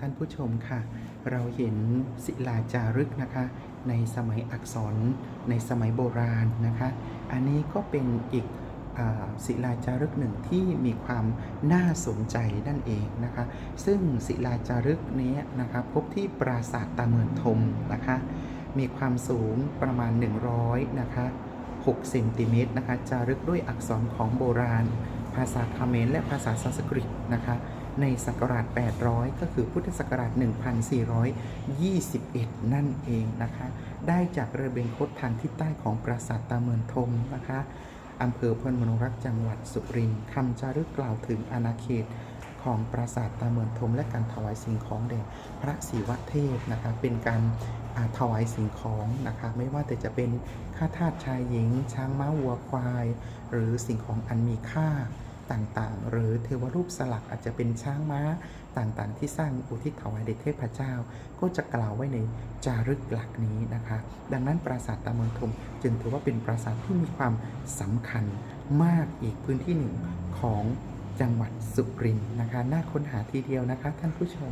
ท่านผู้ชมค่ะ เราเห็นศิลาจารึกนะคะ ในสมัยอักษรในสมัยโบราณนะคะ อันนี้ก็เป็นอีกอศิลาจารึกหนึ่งที่มีความน่าสนใจนั่นเองนะคะ ซึ่งศิลาจารึกนี้นะคะพบที่ปราสาทตาเมือนทมนะคะ มีความสูงประมาณ 100นะคะ6เซนติเมตรนะคะจารึกด้วยอักษรของโบราณ ภาษาคาเมรและภาษาสันสกฤตนะคะ ในศักราช 800 ก็คือพุทธศักราช 1421 นั่นเองนะคะ ได้จากเรือเบงคตทางทิศใต้ของปราสาทตาเมือนทมนะคะอำเภอพลมนรักจังหวัดสุรินทร์คำจารึกกล่าวถึงอาณาเขตของปราสาทตาเมือนทม และการถวายสิ่งของแด่พระศิวะเทพนะคะเป็นการถวายสิ่งของนะคะไม่ว่าแต่จะเป็นข้าทาสชายหญิง ช้างม้าวัวควาย หรือสิ่งของอันมีค่า ต่างๆ หรือเทวรูปสลักอาจจะเป็นช้างม้าต่างๆ ที่สร้างอุทิศถวายแด่เทพเจ้า ก็จะกล่าวไว้ในจารึกหลักนี้นะคะ ดังนั้นปราสาทตาเมืองทมจึงถือว่าเป็นปราสาทที่มีความสำคัญมากอีกพื้นที่หนึ่งของจังหวัดสุรินทร์นะคะ น่าค้นหาทีเดียวนะคะท่านผู้ชม